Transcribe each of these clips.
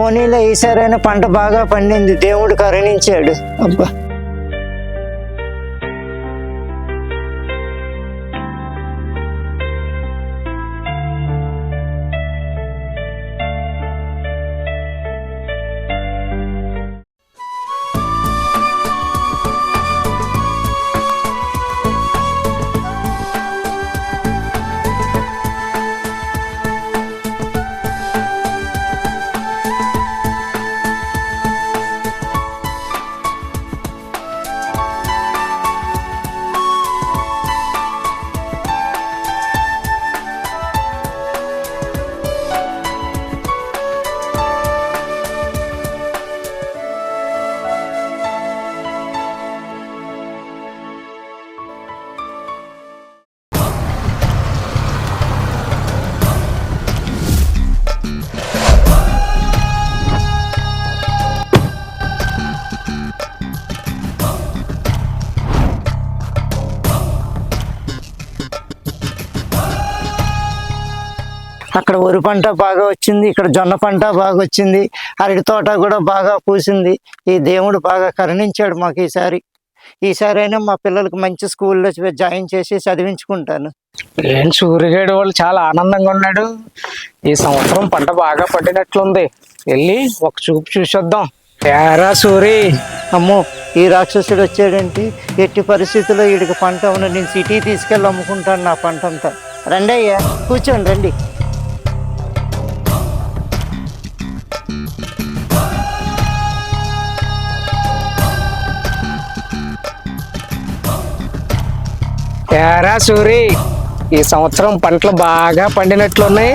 పోనీలో ఈసారైనా పంట బాగా పండింది. దేవుడు కరుణించాడు. అబ్బా. అక్కడ వరి పంట బాగా వచ్చింది ఇక్కడ జొన్న పంట బాగా వచ్చింది అరటి తోట కూడా బాగా పూసింది. ఈ దేవుడు బాగా కరుణించాడు మాకు ఈసారి. ఈసారి అయినా మా పిల్లలకి మంచి స్కూల్లో జాయిన్ చేసి చదివించుకుంటాను. ఏం సూర్యగేడు వాళ్ళు చాలా ఆనందంగా ఉన్నాడు. ఈ సంవత్సరం పంట బాగా పండినట్లుంది వెళ్ళి ఒక చూపు చూసొద్దాం. తేరా సూరి. అమ్మో ఈ రాక్షసుడు వచ్చాడంటే? ఎట్టి పరిస్థితుల్లో వీడికి పంట ఉన్న నేను సిటీ తీసుకెళ్ళి అమ్ముకుంటాను నా పంట అంతా రండి అయ్యా కూర్చోండి రండి. తేరా సూరి. ఈ సంవత్సరం పంటలు బాగా పండినట్లున్నాయి.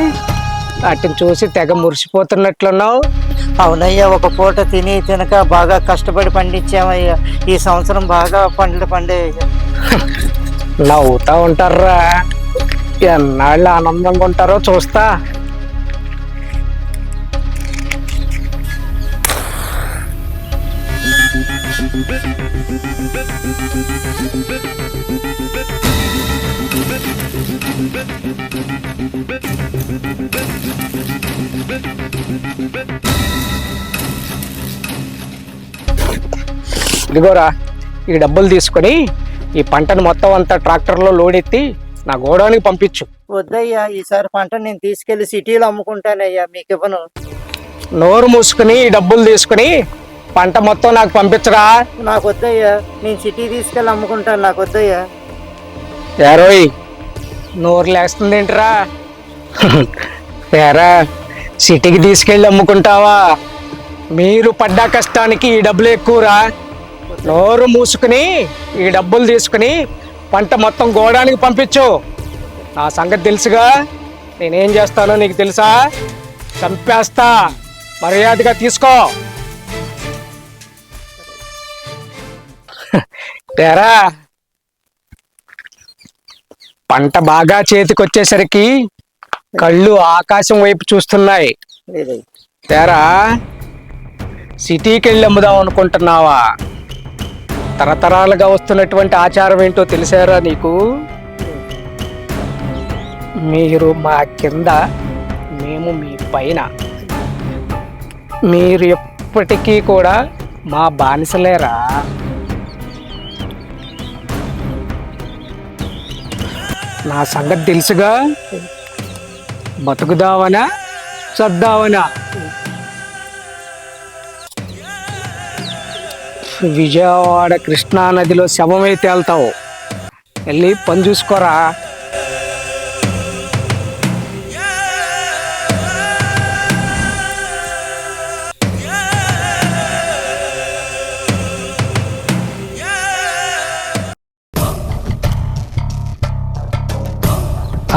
వాటిని చూసి తెగ మురిసిపోతున్నట్లున్నావు. అవునయ్యా ఒక పూట తిని తినక బాగా కష్టపడి పండించామయ్యా. ఈ సంవత్సరం బాగా పంటలు పండాయ్యా నవ్వుతా ఉంటారా ఎన్నాళ్ళు ఆనందంగా ఉంటారో చూస్తా. ఇదిగోరా ఈ డబ్బులు తీసుకొని ఈ పంటను మొత్తం అంతా ట్రాక్టర్లో లోడ్ ఎత్తి నా గోడౌన్కి పంపించు. వద్దయ్యా ఈసారి పంట నేను తీసుకెళ్ళి సిటీలో అమ్ముకుంటానయ్యా మీకు ఇవ్వను. నోరు మూసుకుని ఈ డబ్బులు తీసుకుని పంట మొత్తం నాకు పంపించరా? నాకు వద్దయ్యా నేను సిటీ తీసుకెళ్ళి అమ్ముకుంటాను నాకు వద్దయ్యా యారోయ్ నోరు లేస్తుంది ఏంటరా ఎరా సిటీకి తీసుకెళ్ళి అమ్ముకుంటావా? మీరు పడ్డ కష్టానికి ఈ డబ్బులు ఎక్కువరా? నోరు మూసుకుని ఈ డబ్బులు తీసుకుని పంట మొత్తం గోడానికి పంపించు. నా సంగతి తెలుసుగా? నేనేం చేస్తానో నీకు తెలుసా? చంపేస్తా. మర్యాదగా తీసుకో. తేరా పంట బాగా చేతికొచ్చేసరికి కళ్ళు ఆకాశం వైపు చూస్తున్నాయి. తేరా సిటీకి వెళ్ళి అమ్ముదాం అనుకుంటున్నావా? తరతరాలుగా వస్తున్నటువంటి ఆచారం ఏంటో తెలిసారా నీకు? మీరు మా కింద మేము మీ పైన. మీరు ఎప్పటికీ కూడా మా బానిసలేరా? నా సంగతి తెలుసుగా? బతుకుదావనా? చద్దావనా విజయవాడ కృష్ణా నదిలో శవమై తేల్తావు. వెళ్ళి పని చూసుకోరా.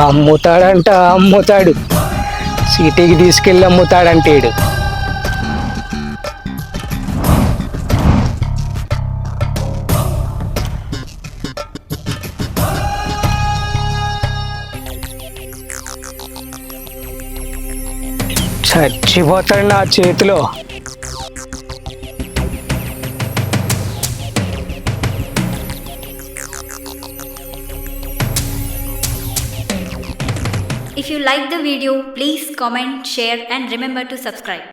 అమ్ముతాడంట అమ్ముతాడు. సిటీకి తీసుకెళ్ళి అమ్ముతాడంటేడు చచ్చిపోతాడు నా చేతిలో. If you like the video, please comment, share and remember to subscribe.